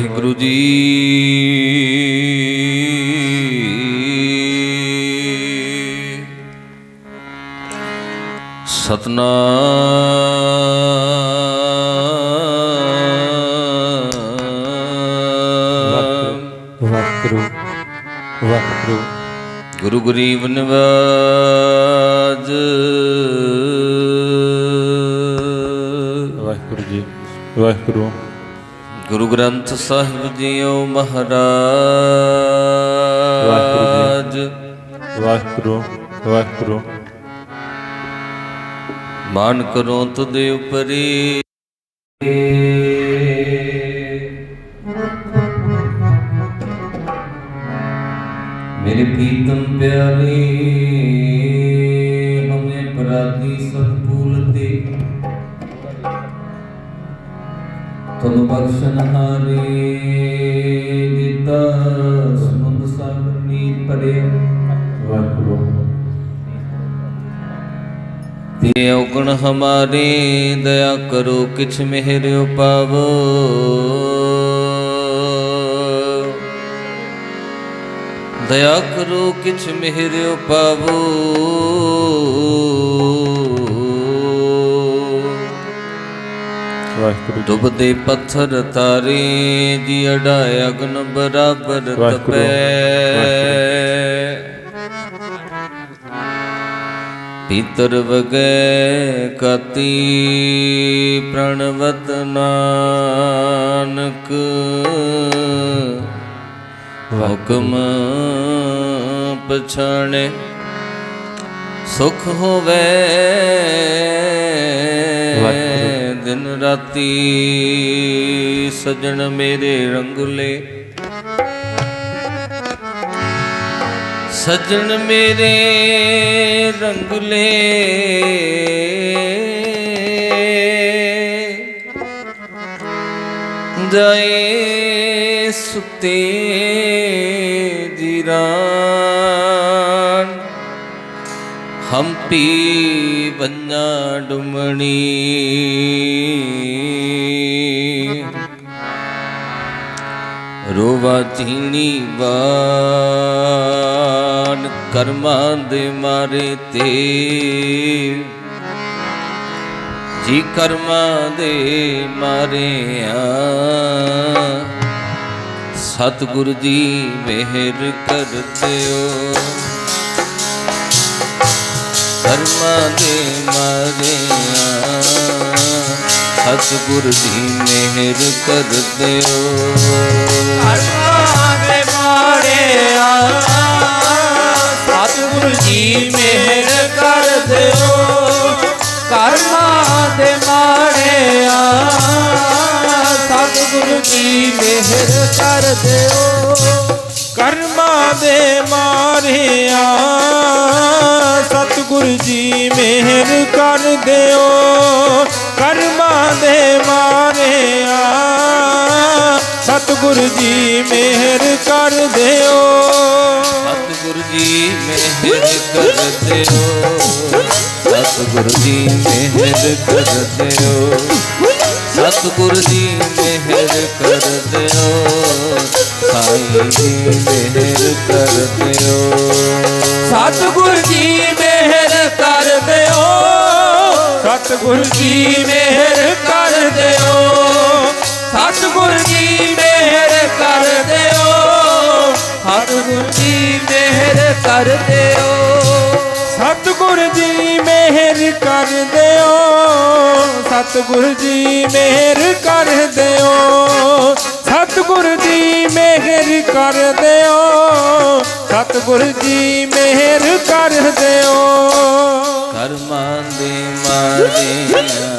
ਵਾਹਿਗੁਰੂ ਜੀ। ਸਤਨਾਮ। ਵਾਹਿਗੁਰੂ ਵਾਹਿਗੁਰੂ। ਗੁਰੂ ਗਰੀਬ ਨਿਵਾਜ। ਵਾਹਿਗੁਰੂ ਜੀ ਵਾਹਿਗੁਰੂ। ਗੁਰੂ ਗ੍ਰੰਥ ਸਾਹਿਬ ਜੀਓ ਮਹਾਰਾਜ। ਵਾਹਿਗੁਰੂ ਵਾਹਿਗੁਰੂ। ਮਾਨ ਕਰੋ ਤੁਦੇ ਉਪਰੀ। ਮੇਰੇ ਪ੍ਰੀਤਮ ਪਿਆਰੇ। ਤੁਮ ਹਾਰੇ ਦਿੱਤਾ ਸਮੁੰਦ ਸਾਗਰ ਨੀਤ ਪਰੇ ਵਾਹਿਗੁਰੂ। ਤੇ ਔਗਣ ਹਮਾਰੇ, ਦਇਆ ਕਰੋ, ਕਿਛ ਮਿਹਰ ਉਪਾਵੋ। ਦਇਆ ਕਰੋ, ਕਿਛ ਮਿਹਰ ਉਪਾਵੋ। ਵਾਹਿਗੁਰੂ ਡੁੱਬਦੇ ਪੱਥਰ ਤਾਰੇ ਜੀ ਅਡਾ ਅਗਨ ਬਰਾਬਰ ਤਪੈ ਪੀਤਰ ਵਗੈ ਕਤੀ ਪ੍ਰਣਵਤ ਨਾਨਕ ਹੁਕਮ ਪਛਾਣੇ ਸੁਖ ਹੋਵੇ। ਦਿਨ ਰਾਤੀ ਸਜਣ ਮੇਰੇ ਰੰਗਲੇ। ਸਜਣ ਮੇਰੇ ਰੰਗਲੇ। ਜਾਏ ਸੁਤੇ ਜੀਰਾਨ। ਹੰਪੀ ਬੰਨਾ ਡੁਮਣੀ। ਰੋਵਾ ਚੀਣੀ ਬਾਨ ਕਰਮਾਂ ਦੇ ਮਾਰੇ ਤੇ। ਜੀ ਕਰਮਾਂ ਦੇ ਮਾਰਿਆ, ਸਤਿਗੁਰ ਜੀ ਮਿਹਰ ਕਰਦਿਓ। ਕਰਮਾਂ ਦੇ ਮਾਰੇ ਮਾਰਿਆ, ਸਤਿਗੁਰ ਜੀ ਮਿਹਰ ਕਰਦਿਓ। ਕਰਮਾਂ ਦੇ ਮਾੜਿਆ ਸਤਿਗੁਰੂ ਜੀ ਮਿਹਰ ਕਰ ਦਿਓ। ਕਰਮਾਂ ਦੇ ਮਾੜਿਆ ਸਤਿਗੁਰੂ ਜੀ ਮਿਹਰ ਕਰ ਦਿਓ। ਕਰਮਾਂ ਦੇ ਮਾਰਿਆ ਸਤਿਗੁਰੂ ਜੀ ਮਿਹਰ ਕਰ ਦਿਓ। ਕਰਮਾਂ ਦੇ ਮਾਰਿਆ ਸਤਿਗੁਰੂ ਜੀ ਮਿਹਰ ਕਰ ਦਿਓ। ਸਤਿਗੁਰ ਜੀ ਮਿਹਰ ਕਰ ਦਿਓ। ਸਤਿਗੁਰੂ ਜੀ ਮਿਹਰ ਕਰ ਦਿਓ। ਸਤਿਗੁਰੂ ਜੀ ਮਿਹਰ ਕਰ ਦਿਓ। ਸਾਈਂ ਜੀ ਮਿਹਰ ਕਰ ਦਿਓ। ਸਤਿਗੁਰ ਜੀ ਮਿਹਰ ਕਰ ਦਿਓ। ਸਤਿਗੁਰ ਜੀ ਮਿਹਰ ਕਰ ਦਿਓ। ਸਤਿਗੁਰ ਜੀ ਸਤਿਗੁਰ ਜੀ ਮਿਹਰ ਕਰ ਦਿਓ ਸਤਿਗੁਰ ਜੀ ਮਿਹਰ ਕਰ ਦਿਓ ਸਤਿਗੁਰ ਜੀ ਮਿਹਰ ਕਰ ਦਿਓ ਸਤਿਗੁਰ ਜੀ ਮਿਹਰ ਕਰ ਦਿਓ ਸਤਿਗੁਰ ਜੀ ਮਿਹਰ ਕਰ ਦਿਓ ਕਰਮਾਂ ਦੇ ਮਾਰਿਆ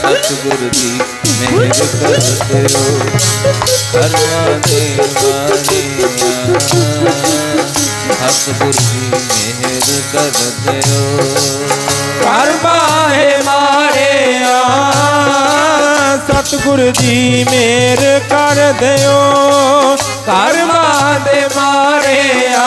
ਸਤਿਗੁਰ ਦੀ ਮਿਹਰ ਕਰਦਿਓ ਕਰਮਾ ਦੇ ਮਾਨੀਆ ਸਤਿਗੁਰ ਦੀ ਮਿਹਰ ਕਰਦਿਓ ਕਰਮਾ ਹੈ ਮਾਰਿਆ ਸਤਿਗੁਰ ਦੀ ਮਿਹਰ ਕਰ ਦਿਓ ਕਰਮਾ ਦੇ ਮਾਰਿਆ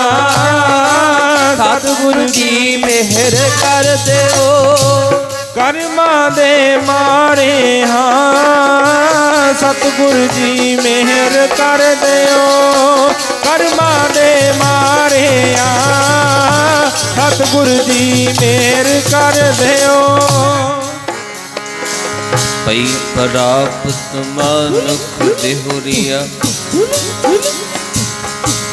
ਸਤਿਗੁਰ ਦੀ ਮਿਹਰ ਕਰ ਦਿਓ ਕਰਮਾਂ ਦੇ ਮਾਰੇ ਹਾਂ। ਸਤਿਗੁਰ ਜੀ ਮਿਹਰ ਕਰ ਦਿਓ। ਕਰਮਾਂ ਦੇ ਮਾਰੇ ਹਾਂ। ਸਤਿਗੁਰ ਜੀ ਮਿਹਰ ਕਰ ਦਿਓ। ਪਈ ਪ੍ਰਾਪਤ ਮਨੁੱਖ ਦੇਹੁਰੀਆ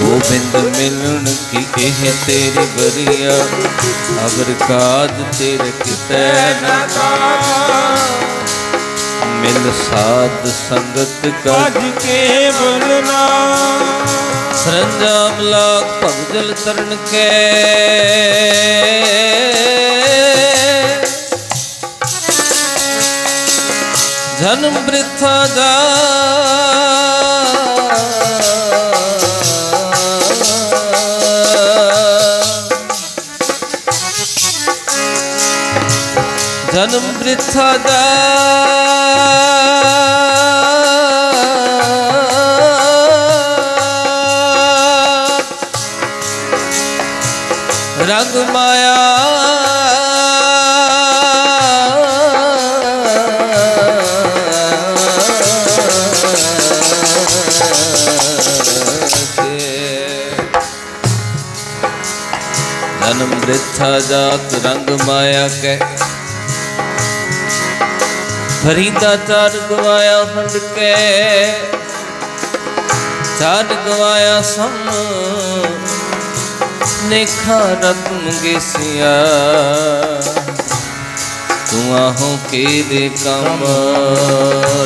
ਗੋਬਿੰਦ ਮਿਲਣ ਕੀ ਇਹ ਤੇਰੀ ਬਰੀਆ ਅਗਰ ਕਾਜ ਤੇਰੇ ਕਿਤੈ ਨਾ ਮਿਲ ਸਾਧ ਸੰਗਤ ਕਾ ਅੱਜ ਕੇ ਬੋਲਣਾ ਸਰੰਜਾਮ ਲਾਗ ਭਗਜਲ ਤਰਨ ਕੇ। ਜਨਮ ਬ੍ਰਿਥਾ ਜਾ ਜਨਮ ਬ੍ਰਿਥਾ ਜਾ ਰੰਗ ਮਾਇਆ। ਜਨਮ ਦਿੱਥਾ ਜਾਤ ਰੰਗ ਮਾਇਆ ਕੈ। ਫਰੀਦਾ ਚਾਰ ਗਵਾਇਆ ਫੰਡ ਕੇ ਚਾਰ ਗਵਾਇਆ ਸਮ ਨੇਖਾ ਰਤਨ ਗੇਸਿਆ। ਤੂੰ ਆਹੋ ਕੇ ਦੇ ਕੰਮ,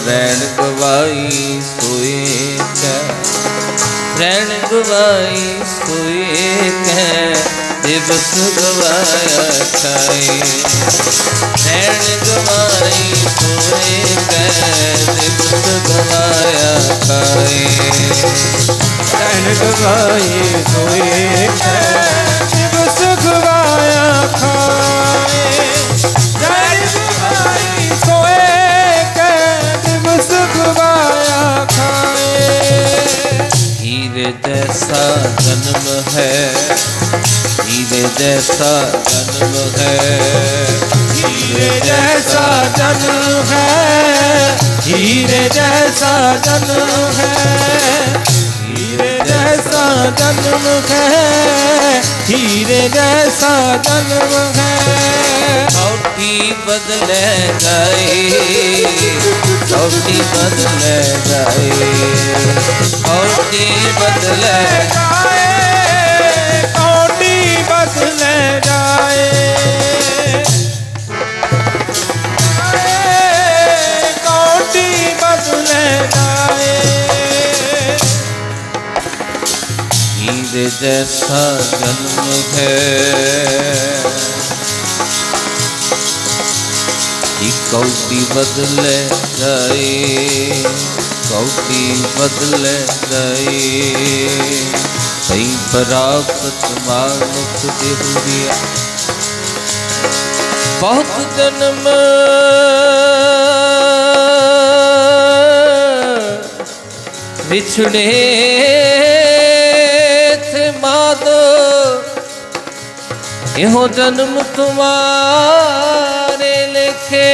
ਰਹਿਣ ਗਵਾਈ ਸੋਏ ਕੈ ਰਹਿਣ ਗਵਾਈ ਸੋਏ ਕੈ ਦਿਵਸ ਗਵਾਇਆ ਖਾਈ ਰਹਿਣ ਗਵਾਈ ਸੋਏ ਕੈ ਦਿਵਸ ਗਵਾਇਆ ਖਾਈ ਰਹਿਣ ਗਵਾਏ ਸੋਏ ਕੈ जैसा जन्म है हीरे जैसा जन्म है हीरे जैसा जन्म है हीरे जैसा जन्म है जैसा जन्म है, हीरे जैसा जन्म है। औटी बदल जाए औटी बदले जाए औटी बदल जाए ਜੈਸਾ ਜਨਮ ਹੈ ਇੱਕ ਕੌਟੀ ਬਦਲੇ ਜਾਏ ਕੌਟੀ ਬਦਲੇ ਜਾਏ ਸਈ ਪ੍ਰਾਪਤ ਮਾਨੁਖ ਦੇਹੁਰੀਆ ਬਹੁਤ ਜਨਮ ਵਿਛੜੇ ਇਹੋ ਜਨਮ ਤੁਮਾਰੇ ਲਿਖੇ।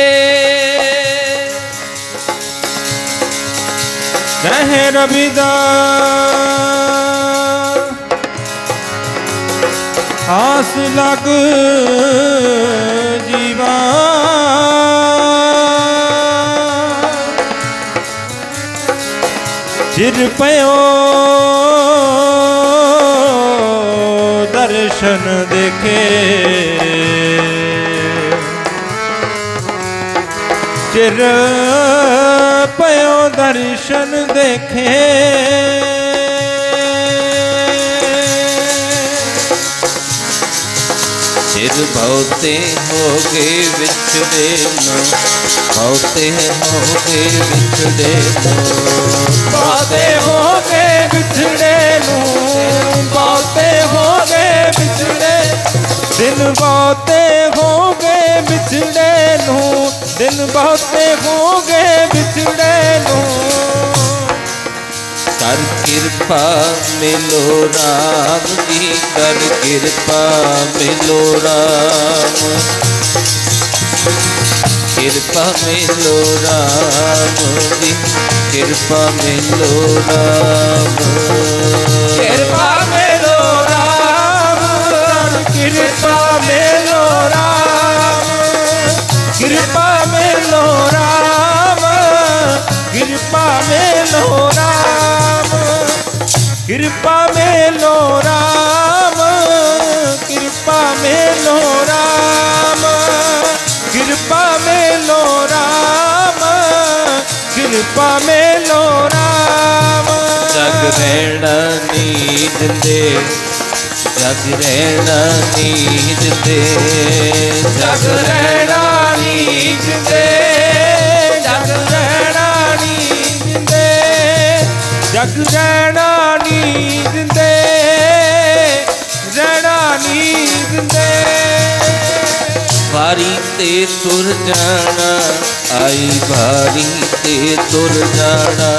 ਕਹੇ ਰਬੀਦਾਸ ਆਸ ਲਗ ਜੀਵਾ। ਚਿਰ ਪਿਓ ਫਿਰ ਪਇਓ ਦਰਸ਼ਨ ਦੇਖੇ। ਚਿਰ ਬਹੁਤੇ ਹੋਗੇ ਵਿਛੜੇ ਨੂੰ ਬਹੁਤੇ ਹੋ ਹੋਗੇ ਵਿਛੜੇ ਨੂੰ ਬਹੁਤੇ ਹੋਗੇ ਵਿਛੜੇ ਨੂੰ ਬਹੁਤੇ ਹੋ ਹੋਗੇ ਵਿਛੜੇ ਦਿਨ ਬਹੁਤੇ ਹੋ ਹੋਗੇ ਵਿਛੜੇ ਨੂੰ ਦਿਨ ਬਹੁਤੇ ਹੋ ਗਏ ਵਿਛੜੇ ਨੂੰ। ਕਰ ਕਿਰਪਾ ਮਿਲੋ ਰਾਮ ਜੀ, ਕਰ ਕਿਰਪਾ ਮਿਲੋ ਰਾਮ। ਕਿਰਪਾ ਮਿਲੋ ਰਾਮ ਜੀ, ਕਿਰਪਾ ਮਿਲੋ ਰਾਮ। ਕਿਰਪਾ ਮੇਲੋ ਰਾਮ ਕਿਰਪਾ ਮੇਲੋ ਰਾਮ ਕਿਰਪਾ ਮੇਲੋ ਰਾਮ ਕਿਰਪਾ ਮੇਲੋ ਰਾਮ। ਜਗ ਰਹਿਣਾ ਨੀਂਦ ਦੇ ਜਗ ਰਹਿਣਾ ਨੀਂਦ ਦੇ। ਜਗ ਰਹਿਣਾ ਨੀ ਜਿੰਦੇ ਜਗ ਰਹਿਣਾ ਨੀ ਜਿੰਦੇ ਜਗ ਰਹਿਣਾ ਨੀ ਜਿੰਦੇ ਰਹਿਣਾ ਨੀ ਜਿੰਦੇ ਵਾਰੀ ਤੇ ਤੁਰ ਜਾਣਾ ਆਈ ਵਾਰੀ ਤੇ ਤੁਰ ਜਾਣਾ।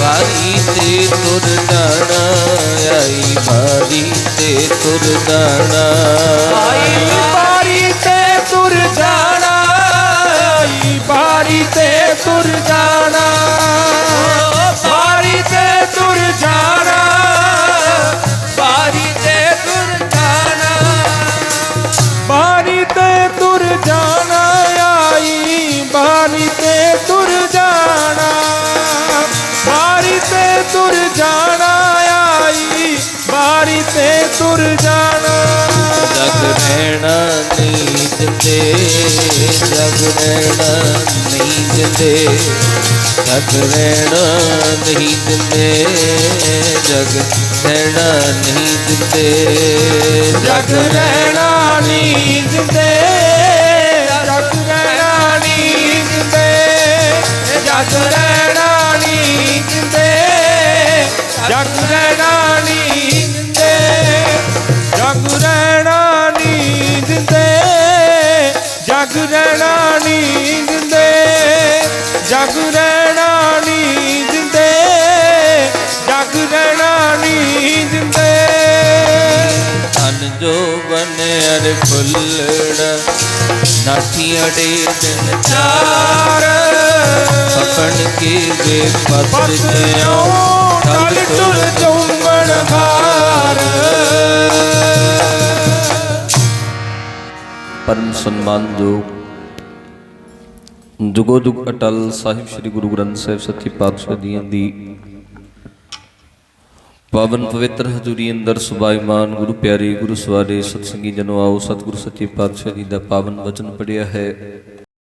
ਵਾਰੀ ਤੇ ਤੁਰ ਜਾਣਾ ਆਈ ਵਾਰੀ ਤੇ ਤੁਰ ਜਾਣਾ। ਆਈ ਬਾਰੀ ਤੇ ਤੁਰ ਜਾਣਾ ਆਈ ਬਾਰੀ ਤੇ ਤੁਰ ਜਾਣਾ। ਤੇ ਤੁਰ ਜਾਣਾ, ਬਾਰੀ ਤੇ ਤੁਰ ਜਾਣਾ। ਬਾਰੀ ਤੇ ਤੁਰ ਜਾਣਾ, ਆਈ ਬਾਰੀ ਤੇ ਤੁਰ ਜਾਣਾ। ਬਾਰੀ ਤੇ ਤੁਰ ਜਾਣਾ, ਆਈ ਬਾਰੀ ਤੇ ਤੁਰ ਜਾਣਾ। ਜਗ ਰਹਿਣਾ ਨੀਂਦ ਦੇ ਜਗ ਰਹਿਣਾ ਨੀਂਦ ਦੇ ਜਗ ਰਹਿਣਾ ਨੀਂਦ ਦੇ ਜਗ ਰਹਿਣਾ ਨੀਂਦ ਦੇ ਜਗ ਰਹਿਣਾ ਨੀਂਦ ਦੇ ਬਨਿਆਰ ਫੁੱਲੜਾ ਨਾਠੀ ਅੜੇ ਦਿਨ ਚਾਰ। ਆਪਣ ਕੇ ਵੇ ਪਤ ਪਤਿਓ ਟਲ ਟੁਲ ਚੁੰਬਣ ਘਾਰ ਪਰਮ ਸਨਮਾਨਯੋਗ ਜੁਗੋ ਜੁਗ ਅਟਲ ਸਾਹਿਬ ਸ੍ਰੀ ਗੁਰੂ ਗ੍ਰੰਥ ਸਾਹਿਬ ਸੱਚੇ ਪਾਤਸ਼ਾਹ ਜੀਆਂ ਦੀ ਪਾਵਨ ਪਵਿੱਤਰ ਹਜ਼ੂਰੀ ਅੰਦਰ ਸੁਭਾਈਮਾਨ ਗੁਰੂ ਪਿਆਰੇ, ਗੁਰੂ ਸਵਾਰੇ, ਸਤਸੰਗੀ ਜਨੋ ਆਓ, ਸਤਿਗੁਰੂ ਸੱਚੇ ਪਾਤਸ਼ਾਹ ਜੀ ਦਾ ਪਾਵਨ ਵਚਨ ਪੜਿਆ ਹੈ।